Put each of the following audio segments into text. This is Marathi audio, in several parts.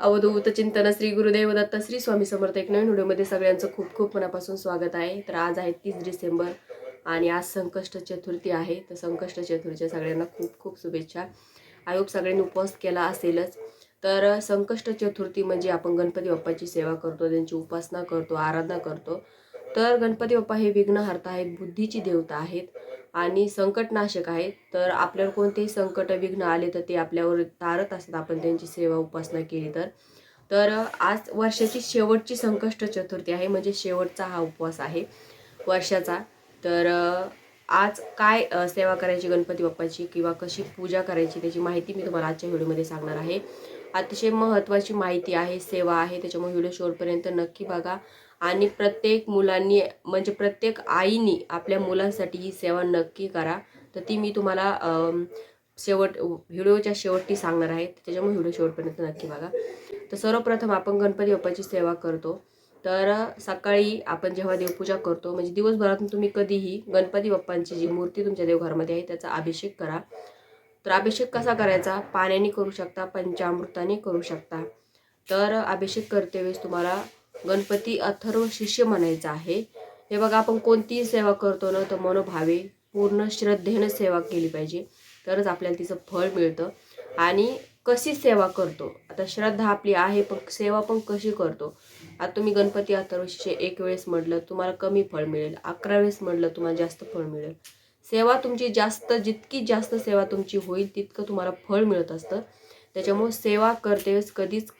अवधूत चिंतन श्री गुरुदेव दत्त श्री स्वामी समर्थ एक नवीन व्हिडिओमध्ये सगळ्यांचं खूप खूप मनापासून स्वागत आहे. तर आज आहे तीस डिसेंबर आणि आज संकष्ट चतुर्थी आहे. तर संकष्ट चतुर्थीच्या सगळ्यांना खूप खूप शुभेच्छा. आय होप सगळ्यांनी उपवास केला असेलच. तर संकष्ट चतुर्थी म्हणजे आपण गणपती बाप्पाची सेवा करतो त्यांची उपासना करतो आराधना करतो. तर गणपती बाप्पा हे विघ्नहर्ता आहेत बुद्धीची देवता आहेत. आणि संकटनाशक आहे तर आपल्यावर कोणतेही संकट विघ्न आले तर ते आपल्यावर तारत असतात. आपण त्यांची सेवा उपासना केली तर. तर आज वर्षाची शेवटची संकष्ट चतुर्थी आहे. म्हणजे शेवटचा हा उपवास आहे वर्षाचा. तर आज काय सेवा करायची गणपती बाप्पाची किंवा कशी पूजा करायची त्याची माहिती मी तुम्हाला आजच्या व्हिडिओमध्ये सांगणार आहे. अतिशय महत्त्वाची माहिती आहे सेवा आहे. त्याच्यामुळे व्हिडिओ शेवटपर्यंत नक्की बघा. आणि प्रत्येक मुलांनी म्हणजे प्रत्येक आईनी आपल्या मुलांसाठी ही सेवा नक्की करा. तर ती मी तुम्हाला शेवट व्हिडिओच्या शेवटी सांगणार आहे. त्याच्यामुळे व्हिडिओ शेवटपर्यंत नक्की बघा. तर सर्वप्रथम आपण गणपती बाप्पाची सेवा करतो. तर सकाळी आपण जेव्हा देवपूजा करतो म्हणजे दिवसभरातून तुम्ही कधीही गणपती बाप्पांची जी मूर्ती तुमच्या देवघरामध्ये आहे त्याचा अभिषेक करा. तर अभिषेक कसा करायचा? पाण्याने करू शकता पंचामृताने करू शकता. तर अभिषेक करते वेळेस तुम्हाला गणपती अथर्व शिष्य म्हणायचं आहे. हे बघा आपण कोणतीही सेवा करतो ना तर मनोभावे पूर्ण श्रद्धेनं सेवा केली पाहिजे. तरच आपल्याला तिचं फळ मिळतं. आणि कशी सेवा करतो? आता श्रद्धा आपली आहे पण सेवा पण कशी करतो? आता तुम्ही गणपती अथर्व शिष्य एक वेळेस म्हटलं तुम्हाला कमी फळ मिळेल. अकरा वेळेस म्हटलं तुम्हाला जास्त फळ मिळेल. सेवा तुमची जास्त जितकी जास्त सेवा तुमची होईल तितकं तुम्हाला फळ मिळत असतं. त्याच्यामुळे सेवा करते वेळेस कधीच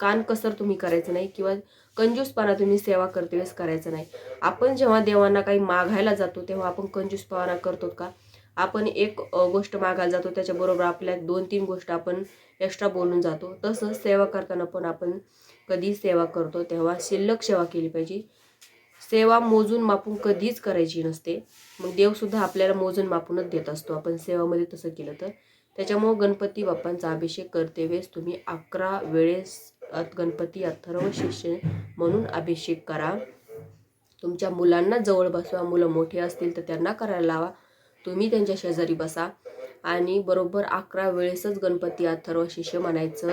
कानकसर तुम्ही करायचं नाही किंवा कंजूसपणा तुम्ही सेवा करते वेळेस करायचं नाही. आपण जेव्हा देवांना काही मागायला जातो तेव्हा आपण कंजूसपणा करतो का? आपण एक गोष्ट मागायला जातो त्याच्याबरोबर आपल्या दोन तीन गोष्ट आपण एक्स्ट्रा बोलून जातो. तसंच सेवा करताना पण आपण कधी सेवा करतो तेव्हा शिल्लक सेवा केली पाहिजे. सेवा मोजून मापून कधीच करायची नसते. मग देवसुद्धा आपल्याला मोजून मापूनच देत असतो. आपण सेवामध्ये तसं केलं तर. त्याच्यामुळं गणपती बाप्पांचा अभिषेक करते वेळेस तुम्ही अकरा वेळेस गणपती अथर्व शिष्य म्हणून अभिषेक करा. तुमच्या मुलांना जवळ बसवा. मुलं मोठे असतील तर त्यांना करायला लावा. तुम्ही त्यांच्या शेजारी बसा. आणि बरोबर अकरा वेळेसच गणपती अथर्व शिष्य म्हणायचं.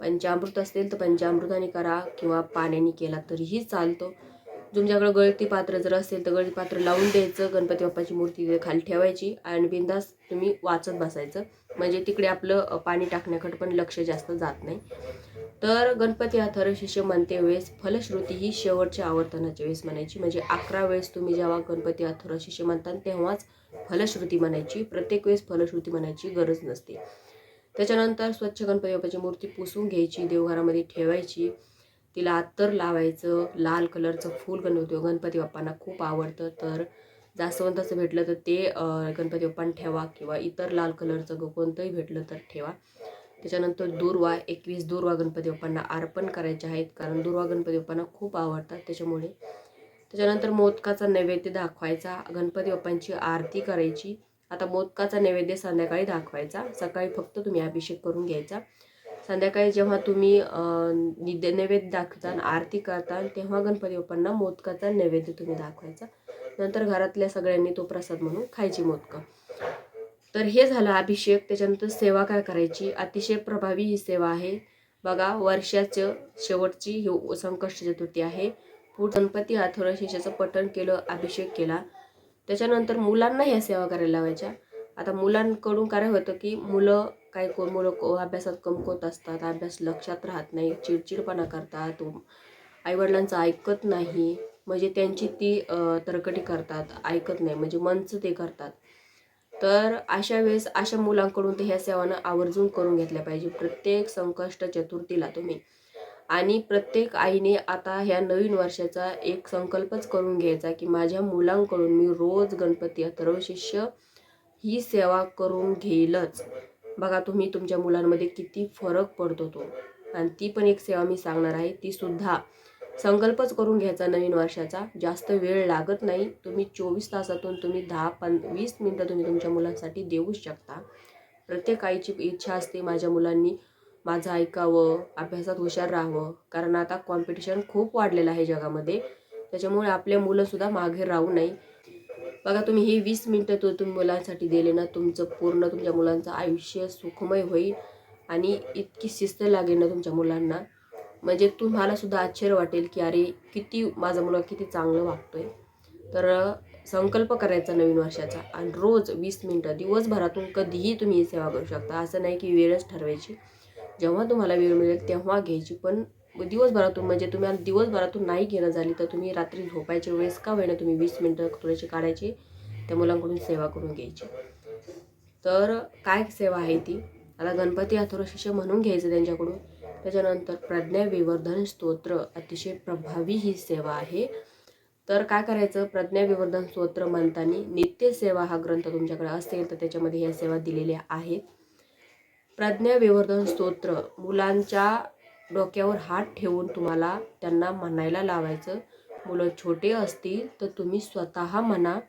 पंचामृत असेल तर पंचामृताने करा किंवा पाण्याने केला तरीही चालतो. तुमच्याकडं गळती पात्र जर असेल तर गळती पात्र लावून द्यायचं. गणपती बाप्पाची मूर्ती तिथे खाली ठेवायची. आणि बिंदास तुम्ही वाचत बसायचं. म्हणजे तिकडे आपलं पाणी टाकण्याकडे पण लक्ष जास्त जात नाही. तर गणपती हा थरशिष्य म्हणते वेळेस फलश्रुती ही शेवटच्या आवर्तनाच्या वेळेस म्हणायची. म्हणजे अकरा वेळेस तुम्ही जेव्हा गणपती हा शिष्य म्हणता तेव्हाच फलश्रुती म्हणायची. प्रत्येक वेळेस फलश्रुती म्हणायची गरज नसते. त्याच्यानंतर स्वच्छ गणपती बाप्पाची मूर्ती पुसून घ्यायची देवघरामध्ये ठेवायची. तिला अत्तर लावायचं. लाल कलरचं फूल गणपती गणपती बाप्पांना खूप आवडतं. तर जास्वंताचं भेटलं तर ते गणपती बाप्पांना ठेवा किंवा इतर लाल कलरचं ग- कोणतंही भेटलं तर ठेवा. त्याच्यानंतर दुर्वा एकवीस दुर्वा गणपती बाप्पांना अर्पण करायचे आहेत कारण दुर्वा गणपती बाप्पांना खूप आवडतात त्याच्यामुळे. त्याच्यानंतर मोदकाचा नैवेद्य दाखवायचा गणपती बाप्पांची आरती करायची. आता मोदकाचा नैवेद्य संध्याकाळी दाखवायचा सकाळी फक्त तुम्ही अभिषेक करून घ्यायचा. संध्याकाळी जेव्हा तुम्ही निद्य नैवेद्य दाखवता आरती करता तेव्हा गणपती बाप्पांना मोदकाचा नैवेद्य तुम्ही दाखवायचा. नंतर घरातल्या सगळ्यांनी तो प्रसाद म्हणून खायची मोदकं. तर हे झालं अभिषेक त्याच्यानंतर सेवा काय करायची? अतिशय प्रभावी ही सेवा आहे. बघा वर्षाचं शेवटची ही संकष्ट चतुर्थी आहे. पुढे गणपती अथर्व शिष्याचं पठण केलं अभिषेक केला. त्याच्यानंतर मुलांना ह्या सेवा करायला लावायच्या. आता मुलांकडून काय होतं की मुलं काही कोण मुलं को- अभ्यासात कमकुवत असतात. अभ्यास लक्षात राहत नाही चिडचिडपणा करतात. आईवडिलांचं ऐकत नाही. म्हणजे त्यांची ती तरकटी करतात. ऐकत नाही. म्हणजे मनचं ते करतात. तर अशा वेळेस अशा मुलांकडून ते ह्या सेवानं आवर्जून करून घेतल्या पाहिजे. प्रत्येक संकष्ट चतुर्थीला तुम्ही. आणि प्रत्येक आईने आता ह्या नवीन वर्षाचा एक संकल्पच करून घ्यायचा की माझ्या मुलांकडून मी रोज गणपती अथर्व शिष्य ही सेवा करून घेईलच. बघा तुम्ही तुमच्या मुलांमध्ये किती फरक पडतो तो. आणि ती पण एक सेवा मी सांगणार आहे ती सुद्धा संकल्पच करून घ्यायचा नवीन वर्षाचा. जास्त वेळ लागत नाही. तुम्ही चोवीस तासातून तुम्ही दहा पं वीस मिनटं तुम्ही तुमच्या मुलांसाठी देऊच शकता. प्रत्येक आईची इच्छा असते माझ्या मुलांनी माझं ऐकावं अभ्यासात हुशार राहावं. कारण आता कॉम्पिटिशन खूप वाढलेलं आहे जगामध्ये. त्याच्यामुळे आपल्या मुलंसुद्धा मागे राहू नये. बघा तुम्ही हे वीस मिनटं तो तुम्ही मुलांसाठी दिले ना तुमचं पूर्ण तुमच्या मुलांचं आयुष्य सुखमय होईल. आणि इतकी शिस्त लागेल ना तुमच्या मुलांना. म्हणजे तुम्हाला सुद्धा आश्चर्य वाटेल की अरे किती माझा मुलगा किती चांगलं वागतोय. तर संकल्प करायचा नवीन वर्षाचा आणि रोज वीस मिनटं दिवसभरातून कधीही तुम्ही ही सेवा करू शकता. असं नाही की वेळच ठरवायची. जेव्हा तुम्हाला वेळ मिळेल तेव्हा घ्यायची. पण दिवसभरातून म्हणजे तुम्ही दिवसभरातून नाही घेणं झाली तर तुम्ही रात्री झोपायच्या वेळेस का वेळेला तुम्ही वीस मिनटं थोडीशी काढायची? त्या मुलांकडून सेवा करून घ्यायची. तर काय सेवा आहे ती? आता गणपती अथर्व शिष्य म्हणून घ्यायचं त्यांच्याकडून. त्याच्यानंतर प्रज्ञा विवर्धन स्तोत्र. अतिशय प्रभावी ही सेवा आहे. तर काय करायचं? प्रज्ञा विवर्धन स्तोत्र म्हणताना नित्य सेवा हा ग्रंथ तुमच्याकडे असेल तर त्याच्यामध्ये ह्या सेवा दिलेल्या आहेत. प्रज्ञा विवर्धन स्तोत्र मुलांच्या डोक्यावर हात ठेवून तुम्हाला त्यांना म्हणायला लावायचं. मुलं छोटे असतील तर तुम्ही स्वतः म्हणा.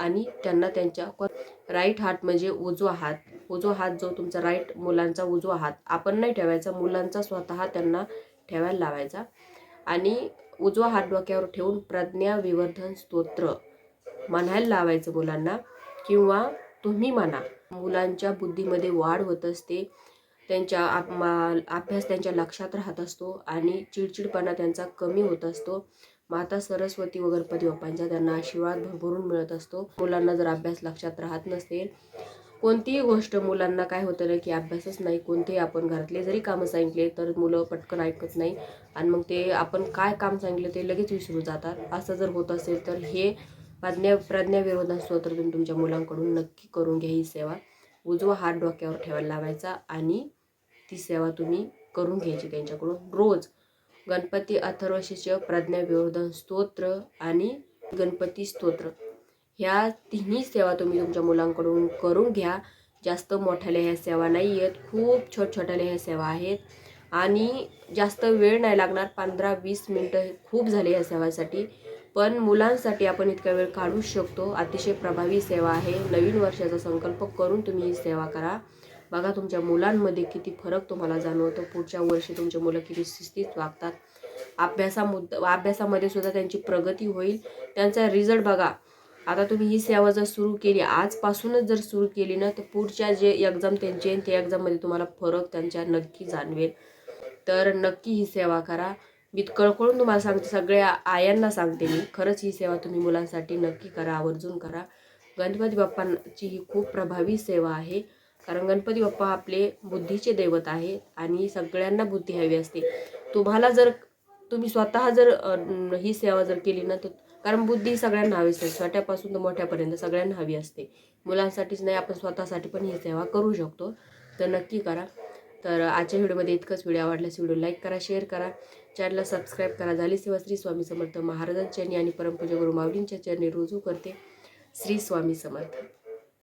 आणि त्यांना त्यांच्या राईट हात म्हणजे उजवा हात. उजवा हात जो तुमचा राईट मुलांचा उजवा हात. आपण नाही ठेवायचा मुलांचा स्वतः त्यांना ठेवायला लावायचा. आणि उजवा हात डोक्यावर ठेवून प्रज्ञा विवर्धन स्तोत्र म्हणायला लावायचं मुलांना. किंवा तुम्ही म्हणा मुलांच्या बुद्धीमध्ये वाढ होत असते त्यांच्या आप- मा- अभ्यास त्यांच्या लक्षात राहत असतो आणि चिडचिडपणा त्यांचा कमी होत असतो. माता सरस्वती व गणपती बाप्पांच्या त्यांना आशीर्वाद भरभरून मिळत असतो. मुलांना जर अभ्यास लक्षात राहत नसेल कोणतीही गोष्ट मुलांना काय होतं ना की अभ्यासच नाही कोणतेही आपण घरातले जरी कामं सांगितले तर मुलं पटकन ऐकत नाही आणि मग ते आपण काय काम सांगितलं ते लगेच विसरून जातात. असं जर होत असेल तर हे प्रज्ञा प्रज्ञाविरोधात स्वतः तुम्ही तुमच्या मुलांकडून नक्की करून घ्या ही सेवा. उजवा हात डोक्यावर ठेवायला लावायचा आणि ती सेवा तुम्ही करून घ्यायची त्यांच्याकडून रोज. गणपती अथर्वशीर्ष प्रज्ञाविवर्धन स्तोत्र आणि गणपती स्तोत्र. ह्या तिन्ही सेवा तुम्ही तुमच्या मुलांकडून करून घ्या. जास्त मोठ्याल्या ह्या सेवा नाही आहेत खूप छोट छोट्याल्या ह्या सेवा आहेत. आणि जास्त वेळ नाही लागणार. पंधरा वीस मिनटं खूप झाले ह्या सेवासाठी. पण मुलांसाठी आपण इतका वेळ काढू शकतो. अतिशय प्रभावी सेवा आहे. नवीन वर्षाचा संकल्प करून तुम्ही ही सेवा करा. बघा तुमच्या मुलांमध्ये किती फरक तुम्हाला जाणवतो. पुढच्या वर्षी तुमचे मुलं किती शिस्तीत वागतात. अभ्यासामुद् अभ्यासामध्ये सुद्धा त्यांची प्रगती होईल. त्यांचा रिझल्ट बघा. आता तुम्ही ही सेवा जर सुरू केली आजपासूनच जर सुरू केली ना तर पुढच्या जे एक्झाम त्यांचे आहे, त्या एक्झाममध्ये तुम्हाला फरक त्यांच्या नक्की जाणवेल. तर नक्की ही सेवा करा. मी कळकळून तुम्हाला सांगते सगळ्या आयांना सांगते मी. खरंच ही सेवा तुम्ही मुलांसाठी नक्की करा आवर्जून करा. गणपती बाप्पांची ही खूप प्रभावी सेवा आहे. कारण गणपती बाप्पा आपले बुद्धीचे दैवत आहेत आणि सगळ्यांना बुद्धी हवी असते. तुम्हाला जर तुम्ही स्वतः जर ही सेवा जर केली ना तर कारण बुद्धी सगळ्यांना हवी असते. छोट्यापासून तर मोठ्यापर्यंत सगळ्यांना हवी असते. मुलांसाठीच नाही आपण स्वतःसाठी पण ही सेवा करू शकतो. तर नक्की करा. तर आजच्या व्हिडिओमध्ये इतकंच. व्हिडिओ आवडल्यास व्हिडिओ लाईक करा शेअर करा. चॅनलला सबस्क्राईब करा. झाली सेवा श्री स्वामी समर्थ महाराजांच्या चरणी आणि परमपूज्य गुरु माऊलींच्या चरणी रुजू करते. श्री स्वामी समर्थ.